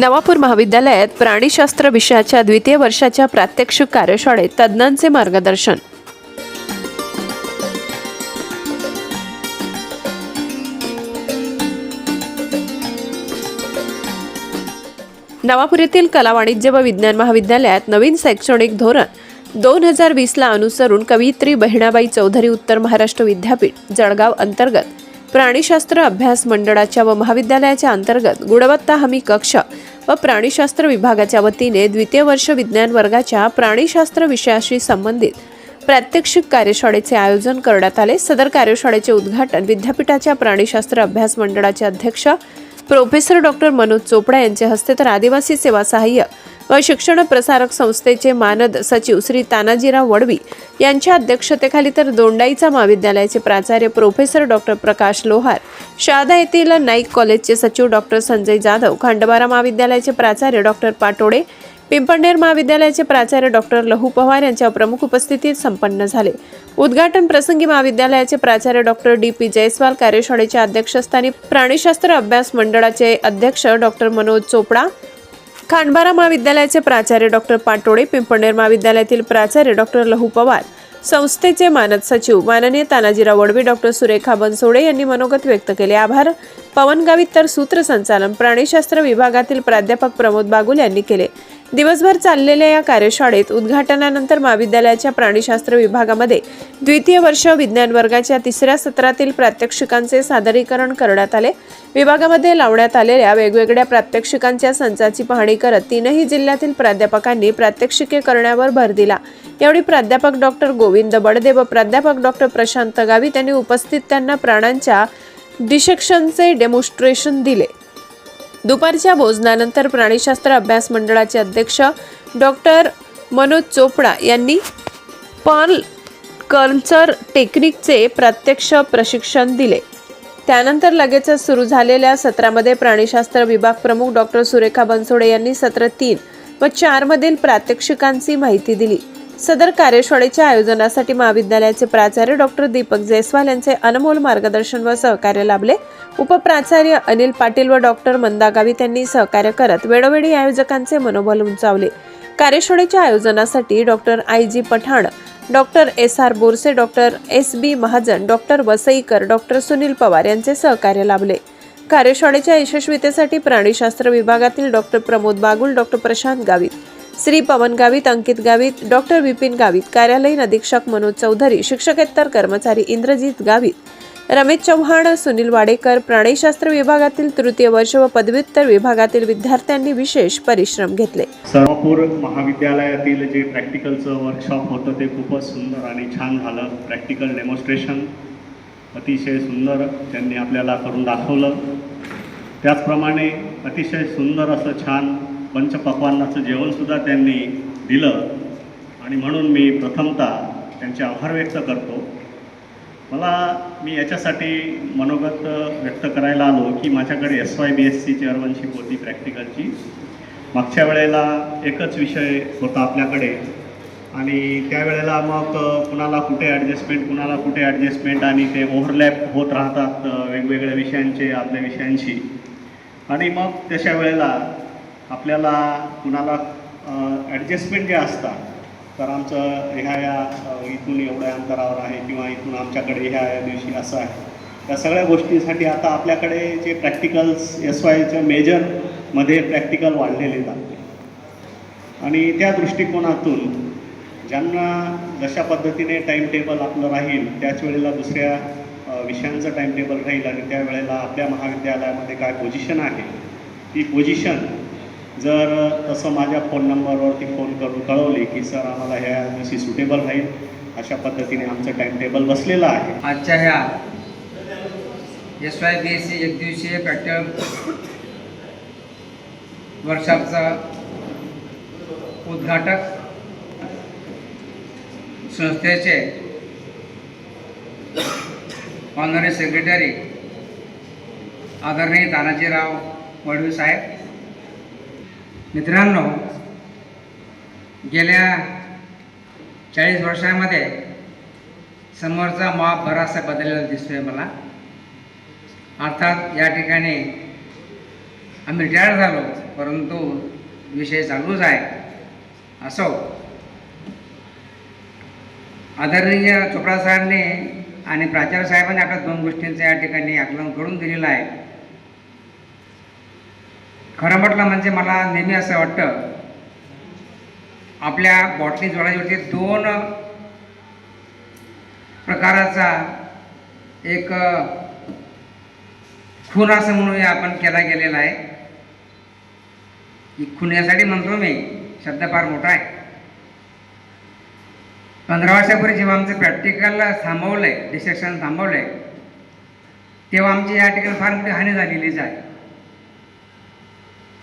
नवापूर महाविद्यालयात प्राणीशास्त्र विषयाच्या द्वितीय वर्षाच्या प्रात्यक्षिक कार्यशाळेत तज्ज्ञांचे मार्गदर्शन. नवापूर येथील कला वाणिज्य व विज्ञान महाविद्यालयात नवीन शैक्षणिक धोरण दोन हजार वीसला अनुसरून कवयित्री बहिणाबाई चौधरी उत्तर महाराष्ट्र विद्यापीठ जळगाव अंतर्गत. प्राणीशास्त्र अभ्यास मंडळाच्या व महाविद्यालयाच्या अंतर्गत गुणवत्ता हमी कक्ष व प्राणीशास्त्र विभागाच्या वतीने द्वितीय वर्ष विज्ञान वर्गाच्या प्राणीशास्त्र विषयाशी संबंधित प्रात्यक्षिक कार्यशाळेचे आयोजन करण्यात आले. सदर कार्यशाळेचे उद्घाटन विद्यापीठाच्या प्राणीशास्त्र अभ्यास मंडळाचे अध्यक्ष प्रोफेसर डॉक्टर मनोज चोपडा यांच्या हस्ते तर आदिवासी सेवा सहाय्य व शिक्षण प्रसारक संस्थेचे मानद सचिव श्री तानाजीराव वडवी यांच्या अध्यक्षतेखाली तर दोंडाईचा महाविद्यालयाचे प्राचार्य प्रोफेसर डॉक्टर प्रकाश लोहार शहादा येथील नाईक कॉलेजचे सचिव डॉक्टर संजय जाधव खंडबारा महाविद्यालयाचे प्राचार्य डॉक्टर पाटोडे पिंपणनेर महाविद्यालयाचे प्राचार्य डॉक्टर लहू पवार यांच्या प्रमुख उपस्थितीत संपन्न झाले. उद्घाटन प्रसंगी महाविद्यालयाचे प्राचार्य डॉक्टर डी पी जयस्वाल कार्यशाळेच्या अध्यक्षस्थानी प्राणीशास्त्र अभ्यास मंडळाचे अध्यक्ष डॉक्टर मनोज चोपडा खांडबारा महाविद्यालयाचे प्राचार्य डॉक्टर पाटोळे पिंपणेर महाविद्यालयातील प्राचार्य डॉक्टर लहू पवार संस्थेचे मानद सचिव माननीय तानाजीराव वडवी डॉक्टर सुरेखा बनसोडे यांनी मनोगत व्यक्त केले. आभार. पवन गावित तर सूत्रसंचालन प्राणीशास्त्र विभागातील प्राध्यापक प्रमोद बागुल यांनी केले. दिवसभर चाललेल्या या कार्यशाळेत उद्घाटनानंतर महाविद्यालयाच्या प्राणीशास्त्र विभागामध्ये द्वितीय वर्ष विज्ञान वर्गाच्या तिसऱ्या सत्रातील प्रात्यक्षिकांचे सादरीकरण करण्यात आले. विभागामध्ये लावण्यात आलेल्या वेगवेगळ्या प्रात्यक्षिकांच्या संचाची पाहणी करत तीनही जिल्ह्यातील प्राध्यापकांनी प्रात्यक्षिके करण्यावर भर दिला. यावेळी प्राध्यापक डॉक्टर गोविंद बडदे व प्राध्यापक डॉक्टर प्रशांत गावित यांनी उपस्थित त्यांना प्राण्यांच्या डिसेक्शनचे डेमॉन्स्ट्रेशन दिले. दुपारच्या भोजनानंतर प्राणीशास्त्र अभ्यास मंडळाचे अध्यक्ष डॉक्टर मनोज चोपडा यांनी पर्ल कल्चर टेक्निकचे प्रत्यक्ष प्रशिक्षण दिले. त्यानंतर लगेचच सुरू झालेल्या सत्रामध्ये प्राणीशास्त्र विभाग प्रमुख डॉक्टर सुरेखा बनसोडे यांनी सत्र तीन व चारमधील प्रात्यक्षिकांची माहिती दिली. सदर कार्यशाळेच्या आयोजनासाठी महाविद्यालयाचे प्राचार्य डॉक्टर दीपक जयस्वाल यांचे अनमोल मार्गदर्शन व सहकार्य लाभले. उपप्राचार्य अनिल पाटील व डॉक्टर मंदा गावित यांनी सहकार्य करत वेळोवेळी आयोजकांचे मनोबल उंचावले. कार्यशाळेच्या आयोजनासाठी doctor I G Pathan doctor S R Borse doctor S B Mahajan doctor Vasaikar doctor Sunil Pawar यांचे सहकार्य लाभले. कार्यशाळेच्या यशस्वीतेसाठी प्राणीशास्त्र विभागातील doctor Pramod Bagul doctor Prashant Gavit Shri Pawan Gavit Ankit Gavit doctor Vipin Gavit कार्यालयीन अधीक्षक मनोज चौधरी शिक्षकेतर कर्मचारी इंद्रजित गावित रमेश चव्हाण सुनील वाडेकर प्राणीशास्त्र विभागातील तृतीय वर्ष व पदव्युत्तर विभागातील विद्यार्थ्यांनी विशेष परिश्रम घेतले. सर्वपूर महाविद्यालयातील जे प्रॅक्टिकलचं वर्कशॉप होतं ते खूपच सुंदर आणि छान झालं. प्रॅक्टिकल डेमॉन्स्ट्रेशन अतिशय सुंदर त्यांनी आपल्याला करून दाखवलं. त्याचप्रमाणे अतिशय सुंदर असं छान पंचपक्वान्नाचं जेवणसुद्धा त्यांनी दिलं. आणि म्हणून मी प्रथमतः त्यांचे आभार व्यक्त करतो. मला मी याच्यासाठी मनोगत व्यक्त करायला आलो की माझ्याकडे S Y B S C chairmanship होती प्रॅक्टिकलची मागच्या वेळेला एकच विषय होता आपल्याकडे. आणि त्यावेळेला मग कुणाला कुठे ॲडजस्टमेंट कुणाला कुठे ॲडजस्टमेंट आणि ते ओव्हरलॅप होत राहतात वेगवेगळ्या विषयांचे आपल्या विषयांशी. आणि मग तशा वेळेला आपल्याला कुणाला ॲडजस्टमेंट जे असतात तर आमचं ह्या या इथून एवढ्या अंतरावर आहे किंवा इथून आमच्याकडे ह्या या दिवशी असं आहे. त्या सगळ्या गोष्टीसाठी आता आपल्याकडे जे प्रॅक्टिकल्स एस वायच्या मेजरमध्ये प्रॅक्टिकल वाढलेले जाते आणि त्या दृष्टिकोनातून ज्यांना जशा पद्धतीने टाईम टेबल आपलं राहील त्याच वेळेला दुसऱ्या विषयांचं टाईम टेबल राहील आणि त्यावेळेला आपल्या महाविद्यालयामध्ये काय पोझिशन आहे ती पोझिशन जर तसं माझ्या फोन नंबरवरती फोन करून कळवले की सर आम्हाला ह्या दिवशी सुटेबल राहील. अशा पद्धतीने आमचं टाईम टेबल बसलेलं आहे. आजच्या ह्या S Y B S C एकदिवसीय पॅटर्न वर्षाचा उद्घाटक संस्थेचे ऑनरी सेक्रेटरी आदरणीय तानाजीराव वडवी साहेब मित्रांनो गेल्या चाळीस वर्षामध्ये समोरचा माप बराचसा बदललेला दिसतोय मला. अर्थात या ठिकाणी आम्ही रिटायर झालो परंतु विषय चालूच आहे. असो आदरणीय चोपडा साहेबांनी आणि प्राचार्य साहेबांनी आपल्या दोन गोष्टींचं या ठिकाणी आकलन करून दिलेलं आहे. खरं म्हटलं म्हणजे मला नेहमी असं वाटतं आपल्या बॉटली जोडावरती दोन प्रकाराचा एक खून असं म्हणून आपण केला गेलेला आहे. की खून यासाठी म्हणतो मी शब्द फार मोठा आहे. पंधरा वर्षापूर्वी जेव्हा आमचं प्रॅक्टिकल थांबवलं आहे डिसेक्शन थांबवलं आहे तेव्हा आमची या ठिकाणी फार मोठी हानी झालेलीच आहे.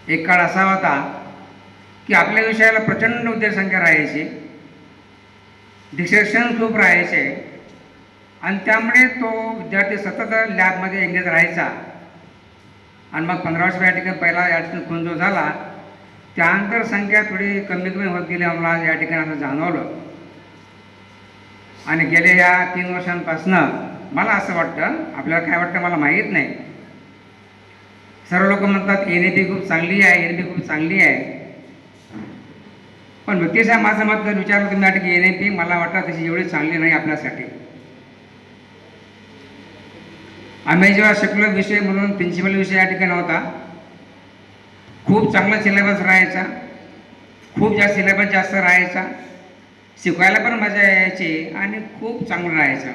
एक काळ असा होता की आपल्या विषयाला प्रचंड विद्यार्थ्यसंख्या राहायची. डिसेक्शन खूप राहायचे. आणि त्यामुळे तो विद्यार्थी सतत लॅबमध्ये एंगेज राहायचा. आणि मग पंधरा वर्ष या ठिकाणी पहिला या ठिकाणी खून जो झाला त्यानंतर संख्या थोडी कमी कमी होत गेली आम्हाला या ठिकाणी असं जाणवलं. आणि गेल्या या तीन वर्षांपासनं मला असं वाटतं आपल्याला काय वाटतं मला माहीत नाही. सर्व लोक म्हणतात एन ई पी खूप चांगली आहे एन ए पी खूप चांगली आहे. पण व्यक्तिशः माझं मत जर विचारलं तुम्ही वाटतं की एन ई पी मला वाटतं तशी एवढी चांगली नाही आपल्यासाठी. आम्ही जेव्हा शिकलो विषय म्हणून प्रिन्सिपल विषय या ठिकाणी होता खूप चांगला सिलेबस राहायचा खूप जास्त सिलेबस जास्त राहायचा शिकवायला पण मजा यायची आणि खूप चांगलं राहायचं.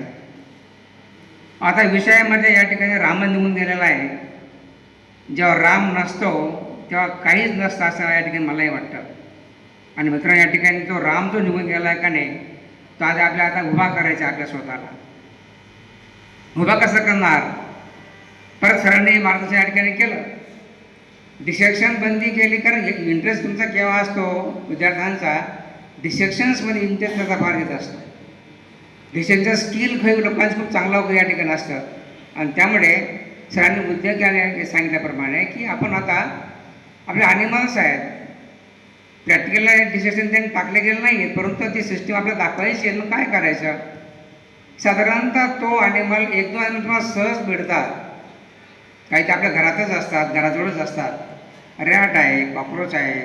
आता विषयामध्ये या ठिकाणी राम निघून गेलेला आहे. जेव्हा राम नसतो तेव्हा काहीच नसतं असं या ठिकाणी मलाही वाटतं. आणि मित्रांनो या ठिकाणी तो राम जो निघून गेला आहे का नाही तो आज आपल्या आता उभा करायचा आपल्या स्वतःला. उभा कसं करणार? परत सरांनी मार्गदर्शन या ठिकाणी केलं. डिसेक्शन बंदी केली कारण एक इंटरेस्ट तुमचा केव्हा असतो? विद्यार्थ्यांचा डिसेक्शन्समध्ये इंटरेस्ट त्याचा फार घेत असतो. डिसेक्शन स्किल खूप लोकांचं खूप चांगला वगैरे या ठिकाणी असतं. आणि त्यामुळे सरांनी उद्योगाने सांगितल्याप्रमाणे की आपण आता आपले ॲनिमल्स आहेत. प्रॅक्टिकलला डिसिशन त्यांनी टाकले गेले नाही आहेत परंतु ती सिस्टीम आपल्याला दाखवायची आहे. मग काय करायचं? साधारणतः तो ॲनिमल एक दोन तुम्हाला सहज मिळतात. काही ते आपल्या घरातच असतात घराजवळच असतात. रॅट आहे कॉक्रोच आहे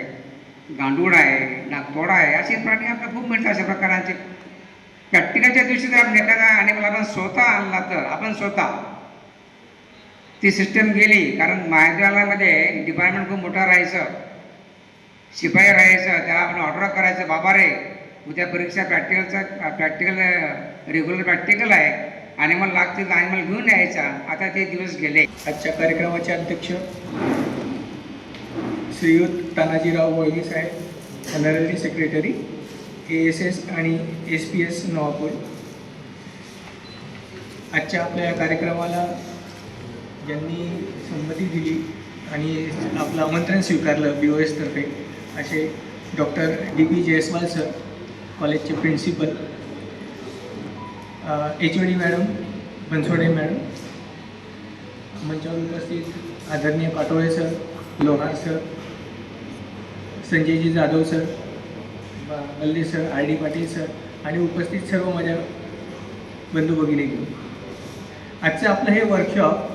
गांडूळ आहे नागतोडा आहे असे प्राणी आपल्याला खूप मिळतात अशा प्रकारांचे. प्रॅक्टिकलच्या दिवशी जर आपण एखादा ॲनिमल आपण स्वतः आणला तर आपण स्वतः ती सिस्टम गेली कारण महाविद्यालयामध्ये डिपार्टमेंट खूप मोठं राहायचं. शिपाई राहायचं त्याला आपण ऑर्डर करायचं बाबा रे उद्या परीक्षा प्रॅक्टिकलचा प्रॅक्टिकल रेग्युलर प्रॅक्टिकल आहे. आणि मला लागतील ॲनिमल घेऊन यायचा. आता ते दिवस गेले. आजच्या कार्यक्रमाचे अध्यक्ष श्रीयुत तानाजीराव मोहिनी साहेब honorary secretary A S S आणि एस पी एस नवापूर. आजच्या आपल्या या कार्यक्रमाला ज्यांनी संमती दिली आणि आपलं आमंत्रण स्वीकारलं बी ओ एसतर्फे असे doctor D P Jaiswal sir कॉलेजचे principal H O D madam Bansode madam मंचावर उपस्थित आदरणीय Patole sir Lohar sir Sanjayji Jadhav sir Balle sir R D Patil sir आणि उपस्थित सर्व माझ्या बंधू भगिनी घेऊन आजचं आपलं हे workshop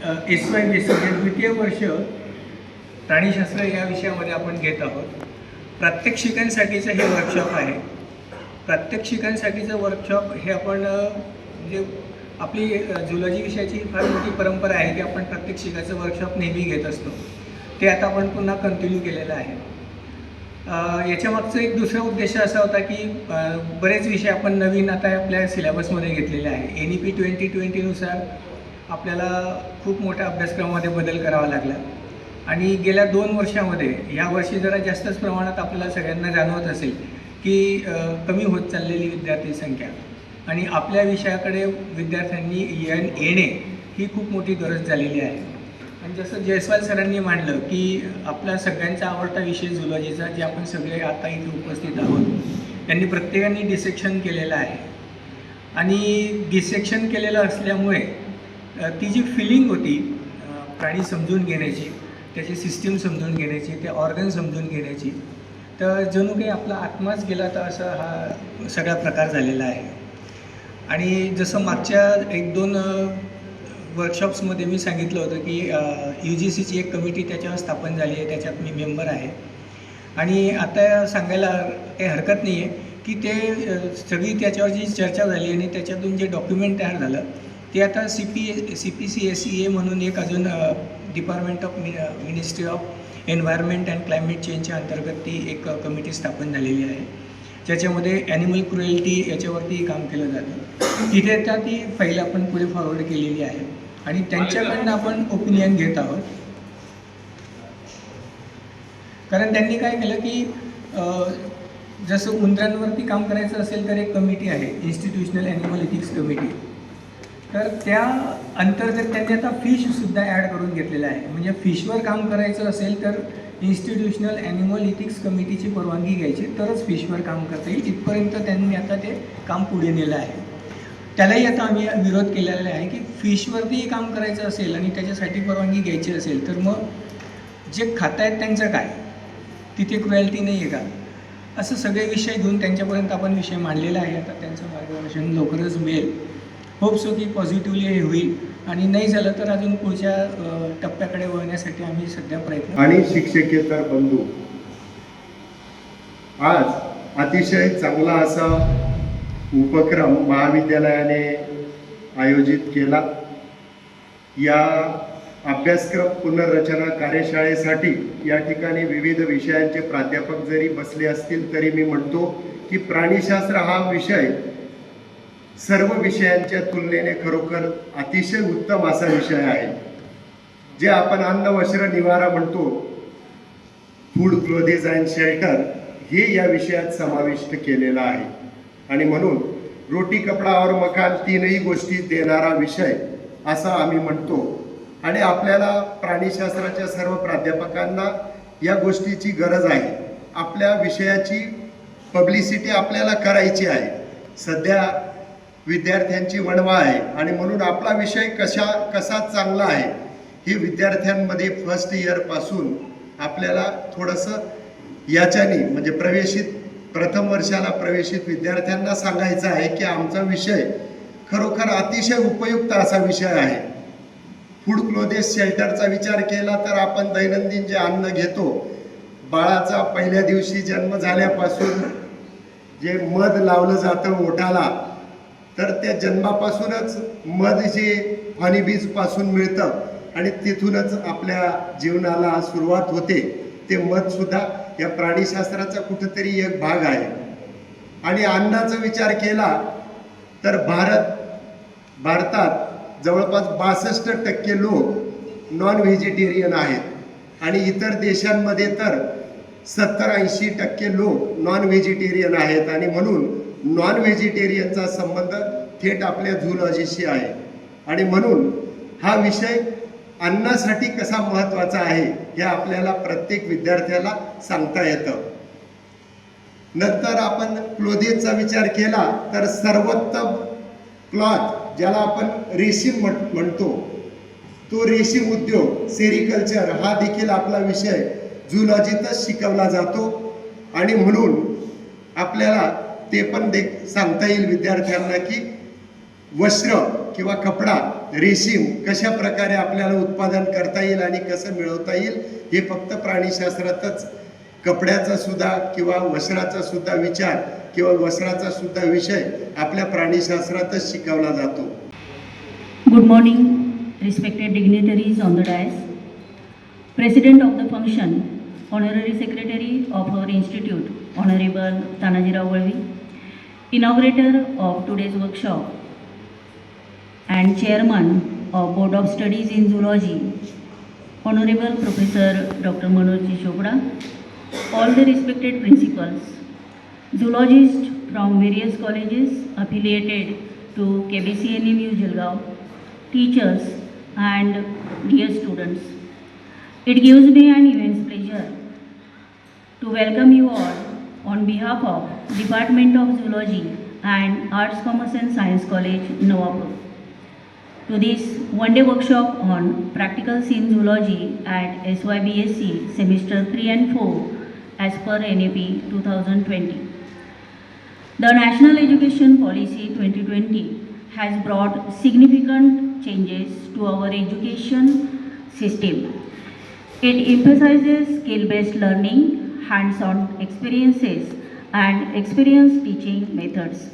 S Y B S द्वितीय वर्ष प्राणीशास्त्र या विषयामध्ये आपण घेत आहोत. प्रात्यक्षिकांसाठीचं हे वर्कशॉप आहे. प्रात्यक्षिकांसाठीचं वर्कशॉप हे आपण म्हणजे आपली झुलॉजी विषयाची फार मोठी परंपरा आहे की आपण प्रात्यक्षिकाचं वर्कशॉप नेहमी घेत असतो. ते आता आपण पुन्हा कंटिन्यू केलेलं आहे. याच्यामागचं एक दुसरा उद्देश असा होता की बरेच विषय आपण नवीन आता आपल्या सिलेबसमध्ये घेतलेले आहे. एन ई पी ट्वेंटी ट्वेंटीनुसार आपल्याला खूप मोठ्या अभ्यासक्रमामध्ये बदल करावा लागला. आणि गेल्या दोन वर्षामध्ये ह्या वर्षी जरा जास्तच प्रमाणात आपल्याला सगळ्यांना जाणवत असेल की कमी होत चाललेली विद्यार्थी संख्या. आणि आपल्या विषयाकडे विद्यार्थ्यांनी येण येणे ही खूप मोठी गरज झालेली आहे. आणि जसं जयस्वाल सरांनी मांडलं की आपला सगळ्यांचा आवडता विषय झुलॉजीचा जे आपण सगळे आता इथे उपस्थित आहोत त्यांनी प्रत्येकाने डिसेक्शन केलेलं आहे. आणि डिसेक्शन केलेलं असल्यामुळे ती जी फिलिंग होती प्राणी समजून घेण्याची त्याची सिस्टीम समजून घेण्याची ते ऑर्गन समजून घेण्याची तर जणू काही आपला आत्माच गेला तर असा हा सगळा प्रकार झालेला आहे. आणि जसं मागच्या एक दोन वर्कशॉप्समध्ये मी सांगितलं होतं की यू जी सीची एक कमिटी त्याच्यावर स्थापन झाली आहे त्याच्यात मी मेंबर आहे. आणि आता सांगायला काही हरकत नाही आहे की ते सगळी त्याच्यावर जी चर्चा झाली आणि त्याच्यातून जे डॉक्युमेंट तयार झालं ते आता C P C P C S C A म्हणून एक अजून डिपार्टमेंट ऑफ मि ministry of environment and climate चेंजच्या अंतर्गत ती एक कमिटी स्थापन झालेली आहे. ज्याच्यामध्ये ॲनिमल क्रुएल्टी याच्यावरती काम केलं जातं. तिथे आता ती फाईल आपण पुढे फॉरवर्ड केलेली आहे. आणि त्यांच्याकडनं आपण ओपिनियन घेत आहोत. कारण त्यांनी काय केलं की जसं उंदरांवरती काम करायचं असेल तर एक कमिटी आहे. इन्स्टिट्यूशनल ॲनिमल इथिक्स कमिटी तर त्या अंतर्गत त्यांनी आता फिशसुद्धा ॲड करून घेतलेलं आहे. म्हणजे फिशवर काम करायचं असेल तर इन्स्टिट्यूशनल ॲनिमल इथिक्स कमिटीची परवानगी घ्यायची तरच फिशवर काम करता येईल. इथपर्यंत त्यांनी आता ते काम पुढे नेलं आहे. त्यालाही आता आम्ही विरोध केलेला आहे की फिशवरतीही काम करायचं असेल आणि त्याच्यासाठी परवानगी घ्यायची असेल तर मग जे खातायत त्यांचं काय? तिथे क्रुएल्टी नाही आहे का? असं सगळे विषय घेऊन त्यांच्यापर्यंत आपण विषय मांडलेला आहे. आता त्यांचं मार्गदर्शन लवकरच मिळेल. होप सो की पॉझिटिव्हली हे होईल. आणि नाही झालं तर अजून पुढच्या टप्प्याकडे वळण्यासाठी आम्ही सध्या प्रयत्न आणि शिक्षकेतर बंधू आज अतिशय चांगला असा उपक्रम महाविद्यालयाने आयोजित केला. या अभ्यासक्रम पुनर्रचना कार्यशाळेसाठी या ठिकाणी विविध विषयांचे प्राध्यापक जरी बसले असतील तरी मी म्हणतो की प्राणीशास्त्र हा विषय सर्व विषयांच्या तुलनेने खरोखर अतिशय उत्तम असा विषय आहे. जे आपण अन्न वस्त्र निवारा म्हणतो फूड क्लोथेज अँड शेल्टर हे या विषयात समाविष्ट केलेलं आहे. आणि म्हणून रोटी कपडा और मकान तीनही गोष्टी देणारा विषय असा आम्ही म्हणतो. आणि आपल्याला प्राणीशास्त्राच्या सर्व प्राध्यापकांना या गोष्टीची गरज आहे. आपल्या विषयाची पब्लिसिटी आपल्याला करायची आहे. सध्या विद्यार्थ्यांची वणवा आहे आणि म्हणून आपला विषय कशा कसा चांगला आहे हे विद्यार्थ्यांमध्ये फर्स्ट इयरपासून आपल्याला थोडंसं याच्याने म्हणजे प्रवेशित प्रथम वर्षाला प्रवेशित विद्यार्थ्यांना सांगायचं आहे की आमचा विषय खरोखर अतिशय उपयुक्त असा विषय आहे. फूड क्लोदेस शेल्टरचा विचार केला तर आपण दैनंदिन जे अन्न घेतो बाळाचा पहिल्या दिवशी जन्म झाल्यापासून जे मध लावलं जातं ओठाला तर त्या जन्मापासूनच मध जे पासून मिळतं आणि तिथूनच आपल्या जीवनाला सुरुवात होते ते मधसुद्धा या प्राणीशास्त्राचा कुठंतरी एक भाग आहे. आणि अन्नाचा विचार केला तर भारत भारतात जवळपास बासष्ट टक्के लोक नॉन व्हेजिटेरियन आहेत. आणि इतर देशांमध्ये तर सत्तर ऐंशी टक्के लोक नॉन व्हेजिटेरियन आहेत. आणि म्हणून नॉन व्हेजिटेरियनचा संबंध थेट आपल्या झुलॉजीशी आहे. आणि म्हणून हा विषय अन्नासाठी कसा महत्त्वाचा आहे हे आपल्याला प्रत्येक विद्यार्थ्याला सांगता येतं. नंतर आपण क्लोथेजचा विचार केला तर सर्वोत्तम क्लॉथ ज्याला आपण रेशीम म्हण म्हणतो तो रेशीम उद्योग सेरिकल्चर हा देखील आपला विषय झुलॉजीतच शिकवला जातो. आणि म्हणून आपल्याला ते पण दे सांगता येईल विद्यार्थ्यांना की वस्त्र किंवा कपडा रेशीम कशा प्रकारे आपल्याला उत्पादन करता येईल आणि कसं मिळवता येईल हे फक्त प्राणीशास्त्रातच कपड्याचा सुद्धा किंवा वस्त्राचा सुद्धा विचार किंवा वस्त्राचा सुद्धा विषय आपल्या प्राणीशास्त्रातच शिकवला जातो. Good morning respected dignitaries on the dais president of the function honorary secretary of our institute honourable Tanajirao Valvi inaugurator of today's workshop, and Chairman of Board of Studies in Zoology, Honorable Professor Dr. Manoj Chopra, all the respected principals, zoologists from various colleges affiliated to KBCNMU Jalgaon, teachers and dear students. It gives me an immense pleasure to welcome you all on behalf of Department of Zoology and Arts, Commerce and Science College, Nawapur to this one-day workshop on practicals in zoology at SYBSC semester 3 and 4 as per NAP 2020. The National Education Policy 2020 has brought significant changes to our education system. It emphasizes skill based learning, hands on experiences, and experience teaching methods.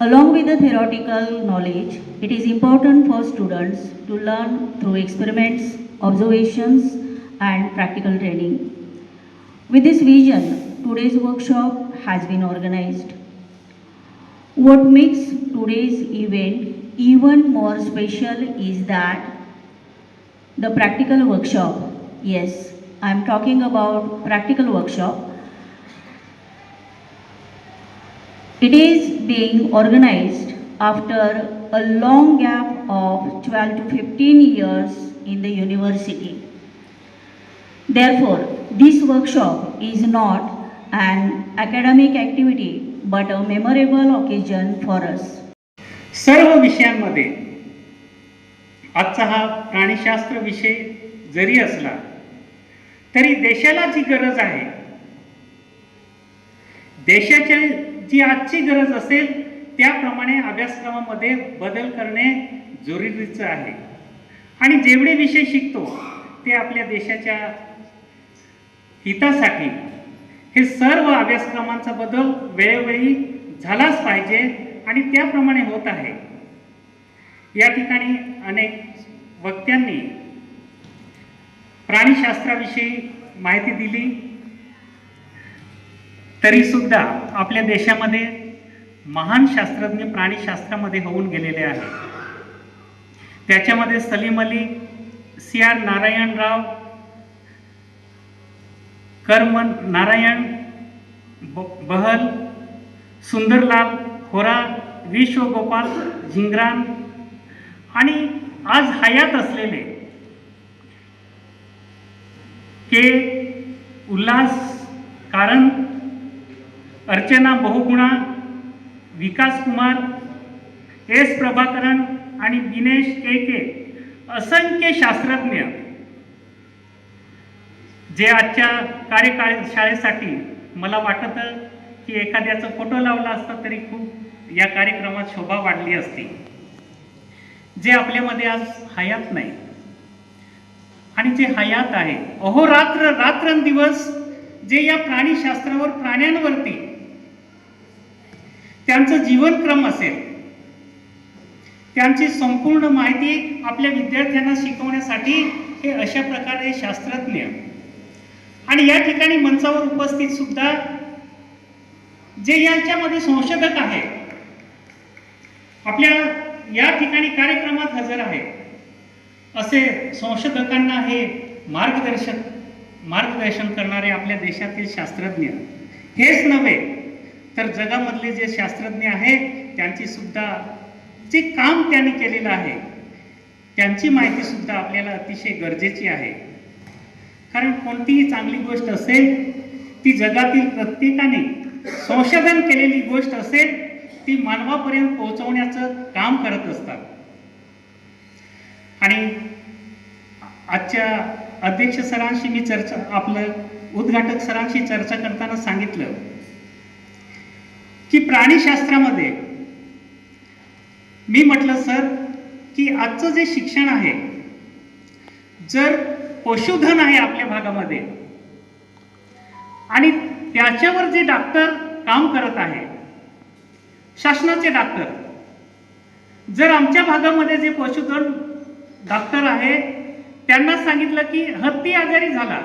Along with the theoretical knowledge, it is important for students to learn through experiments, observations, and practical training. With this vision, today's workshop has been organized. What makes today's event even more special is that the practical workshop, yes, I am talking about practical workshop. It is being organized after a long gap of 12 to 15 years in the university. Therefore, this workshop is not an academic activity but a memorable occasion for us. सर्व विषयांमध्ये आजचा हा प्राणीशास्त्र विषय जरी असला तरी देशाला जी गरज आहे देशाच्या जी आजची गरज असेल त्याप्रमाणे अभ्यासक्रमामध्ये बदल करणे जरुरीचं आहे. आणि जेवढे विषय शिकतो ते आपल्या देशाच्या हितासाठी हे सर्व अभ्यासक्रमांचा बदल वेळोवेळी झालाच पाहिजे आणि त्याप्रमाणे होत आहे. या ठिकाणी अनेक वक्त्यांनी प्राणीशास्त्राविषयी माहिती दिली तरी सुद्धा आपल्या देशामध्ये महान शास्त्रज्ञ प्राणीशास्त्रामध्ये होऊन गेलेले आहेत. त्याच्यामध्ये सलीम अली सी आर नारायणराव करमन कर्म नारायण ब- बहल सुंदरलाल होरा विश्वगोपाल झिंगरान आणि आज हयात असलेले के उल्हास कारण अर्चना बहुगुणा विकास कुमार एस प्रभाकरन आणि दिनेश के के असंख्य शास्त्रज्ञ जे आजच्या कार्यकाळ शाळेसाठी मला वाटतं की एखाद्याचा फोटो लावला असता तरी खूप या कार्यक्रमात शोभा वाढली असती. जे आपल्यामध्ये आज हयात नाही. आणि जे हयात आहे. अहोरात्र रात्रंदिवस जे या प्राणीशास्त्रावर प्राण्यांवरती त्यांचं जीवनक्रम असेल त्यांची संपूर्ण माहिती आपल्या विद्यार्थ्यांना शिकवण्यासाठी हे अशा प्रकारे शास्त्रज्ञ. आणि या ठिकाणी मंचावर उपस्थित सुद्धा जे यांच्यामध्ये संशोधक आहेत आपल्या या ठिकाणी कार्यक्रमात हजर आहेत. असे संशोधकांना हे मार्गदर्शक मार्गदर्शन करणारे आपल्या देशातील शास्त्रज्ञ. हेच नव्हे तर जगामधले जे शास्त्रज्ञ आहेत त्यांची सुद्धा जे काम त्यांनी केलेलं आहे त्यांची माहिती सुद्धा आपल्याला अतिशय गरजेची आहे. कारण कोणतीही चांगली गोष्ट असेल ती जगातील प्रत्येकाने संशोधन केलेली गोष्ट असेल ती मानवापर्यंत पोहोचवण्याचं काम करत असतात. आणि आजच्या अध्यक्ष सरांशी मी चर्चा आपलं उद्घाटक सरांशी चर्चा करताना सांगितलं की प्राणीशास्त्रामध्ये मी म्हटलं सर की आजचं जे शिक्षण आहे जर पशुधन आहे आपल्या भागामध्ये आणि त्याच्यावर जे डॉक्टर काम करत आहे शासनाचे डॉक्टर जर आमच्या भागामध्ये जे पशुधन डॉक्टर आहे. त्यांना सांगितलं की हत्ती आजारी झाला.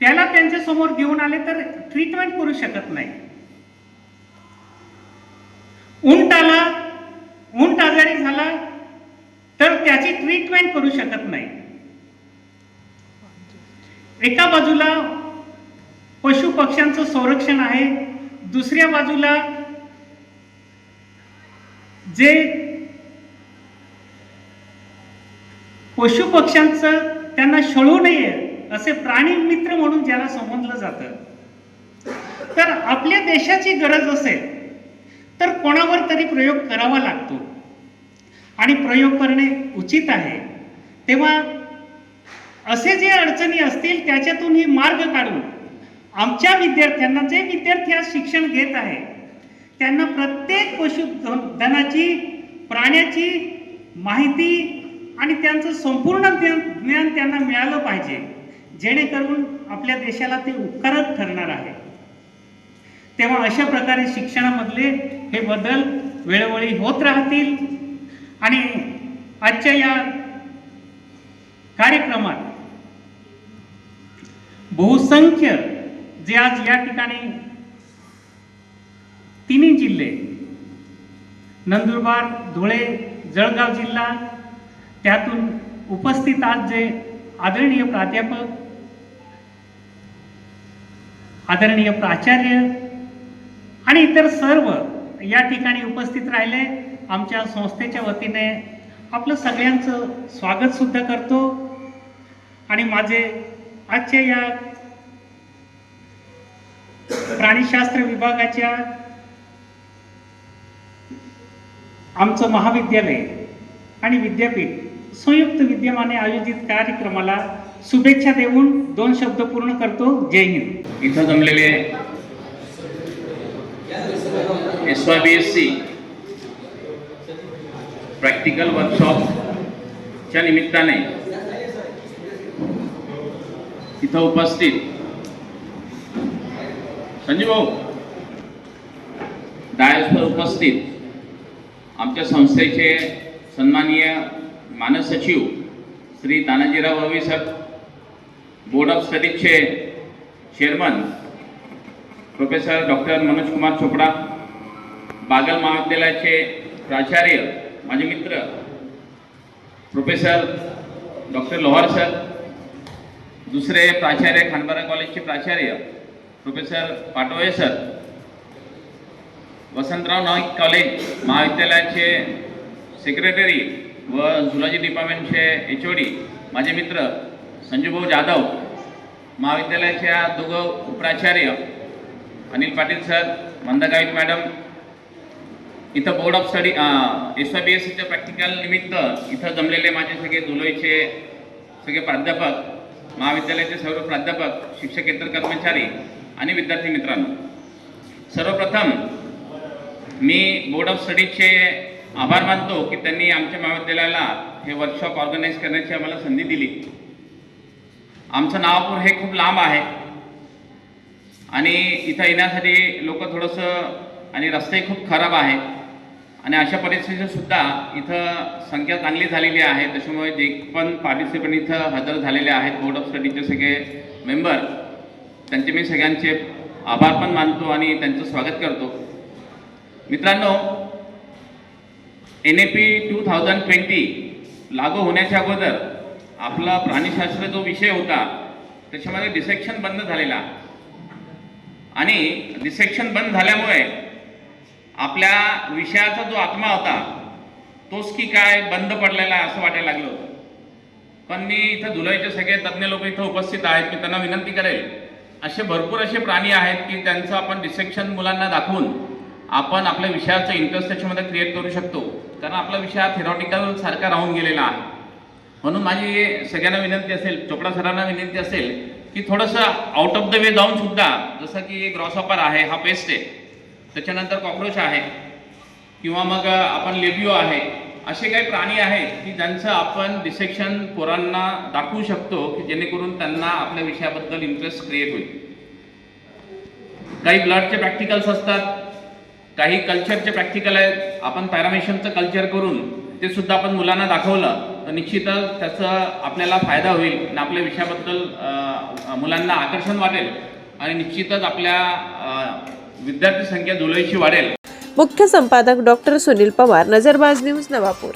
त्याला त्यांच्यासमोर घेऊन आले तर ट्रीटमेंट करू शकत नाही. उंट आला उंट आजारी झाला तर त्याची ट्रीटमेंट करू शकत नाही. एका बाजूला पशु पक्ष्यांचं संरक्षण आहे. दुसऱ्या बाजूला जे पशु पक्ष्यांचं त्यांना शळू नये असे प्राणी मित्र म्हणून ज्याला संबोधलं जातं. तर आपल्या देशाची गरज असेल तर कोणावर तरी प्रयोग करावा लागतो. आणि प्रयोग करणे उचित आहे. तेव्हा असे जे अडचणी असतील त्याच्यातून ही मार्ग काढून आमच्या विद्यार्थ्यांना जे विद्यार्थी आज शिक्षण घेत आहे त्यांना प्रत्येक पशुधनाची प्राण्याची माहिती आणि त्यांचं संपूर्ण ज्ञान ज्ञान त्यांना मिळालं पाहिजे जेणेकरून आपल्या देशाला ते उपकारक ठरणार आहे. तेव्हा अशा प्रकारे शिक्षणामधले हे बदल वेळोवेळी होत राहतील. आणि आजच्या या कार्यक्रमात बहुसंख्य जे आज या ठिकाणी तिन्ही जिल्हे नंदुरबार धुळे जळगाव जिल्हा त्यातून उपस्थित आज जे आदरणीय प्राध्यापक आदरणीय प्राचार्य आणि इतर सर्व या ठिकाणी उपस्थित राहिले. आमच्या संस्थेच्या वतीने आपलं सगळ्यांचं स्वागत सुद्धा करतो. आणि माझे आजच्या या प्राणीशास्त्र विभागाच्या आमचं महाविद्यालय आणि विद्यापीठ संयुक्त विद्यमाने आयोजित कार्यक्रमाला शुभेच्छा देऊन दोन शब्द पूर्ण करतो. जय हिंद. इथं जमलेले S Y B S C practical वर्कशॉपच्या निमित्ताने इथं उपस्थित संजीव भाऊ डायसवर उपस्थित आमच्या संस्थेचे सन्माननीय मानस सचिव Shri Tanajirao Ravi sir board of स्टडीजचे chairman professor doctor Manoj Kumar Chopda Bagal महाविद्यालयाचे प्राचार्य माझे मित्र प्रोफेसर डॉक्टर लोहार सर दुसरे प्राचार्य खानबारा कॉलेजचे प्राचार्य professor Patole sir Vasantrao Naik college महाविद्यालयाचे सेक्रेटरी व झुलॉजी डिपार्टमेंटचे एच ओ डी माझे मित्र संजूभाऊ जाधव महाविद्यालयाच्या दोघं प्राचार्य अनिल पाटील सर मंदा मॅडम इथं board of study S Y B S सीच्या प्रॅक्टिकल निमित्त इथं जमलेले माझे सगळे दुलोईचे सगळे प्राध्यापक महाविद्यालयाचे सर्व प्राध्यापक शिक्षकेतर कर्मचारी आणि विद्यार्थी मित्रांनो. सर्वप्रथम मी बोर्ड ऑफ स्टडीचे आभार मानतो की त्यांनी आमच्या महाविद्यालयाला हे वर्कशॉप ऑर्गनाईज करण्याची आम्हाला संधी दिली. आमचं नावापूर हे खूप लांब आहे. आणि इथं येण्यासाठी लोक थोडंसं आणि रस्ते खूप खराब आहे. आणि अशा परिस्थितीत सुद्धा इथं संख्या चांगली झालेली आहे. त्याच्यामुळे जे पण पार्टिसिपंट इथं हजर झालेले आहेत बोर्ड ऑफ स्टडीचे सगळे मेंबर त्यांचे मी सगळ्यांचे आभार पण मानतो आणि त्यांचं स्वागत करतो. मित्रांनो N A P two thousand twenty लागू होण्याच्या अगोदर आपला प्राणीशास्त्र जो विषय होता त्याच्यामध्ये डिसेक्शन बंद झालेला. आणि डिसेक्शन बंद झाल्यामुळे आपल्या विषयाचा जो आत्मा होता तोच की काय बंद पडलेला आहे असं वाटायला लागलं होतं. पण मी इथं जुलैचे सगळे तज्ज्ञ लोक इथं उपस्थित आहेत मी त्यांना विनंती करेल असे भरपूर असे प्राणी आहेत की त्यांचं आपण डिसेक्शन मुलांना दाखवून आपण आपल्या विषयाचं इंटरेस्ट त्याच्यामध्ये क्रिएट करू शकतो. कारण आपला विषय हा थेरॉटिकल सारखा राहून गेलेला आहे. म्हणून माझी सगळ्यांना विनंती असेल चोपडा सरांना विनंती असेल की थोडंसं आउट ऑफ द वे जाऊन सुद्धा जसं की ग्रॉसऑपर आहे हा पेस्ट आहे. त्याच्यानंतर कॉक्रोच आहे. किंवा मग आपण लेबिओ आहे. असे काही प्राणी आहेत की ज्यांचं आपण डिसेक्शन पोरांना दाखवू शकतो की जेणेकरून त्यांना आपल्या विषयाबद्दल इंटरेस्ट क्रिएट होईल. काही ब्लडचे प्रॅक्टिकल्स असतात. काही कल्चरचे प्रॅक्टिकल आहेत आपण पॅरामेशनचं कल्चर करून ते सुद्धा आपण मुलांना दाखवलं तर निश्चितच त्याचा आपल्याला फायदा होईल आणि आपल्या विषयाबद्दल मुलांना आकर्षण वाटेल आणि निश्चितच आपल्या विद्यार्थी संख्या जुलैशी वाढेल. मुख्य संपादक डॉक्टर सुनील पवार नजरबाज न्यूज नवापूर.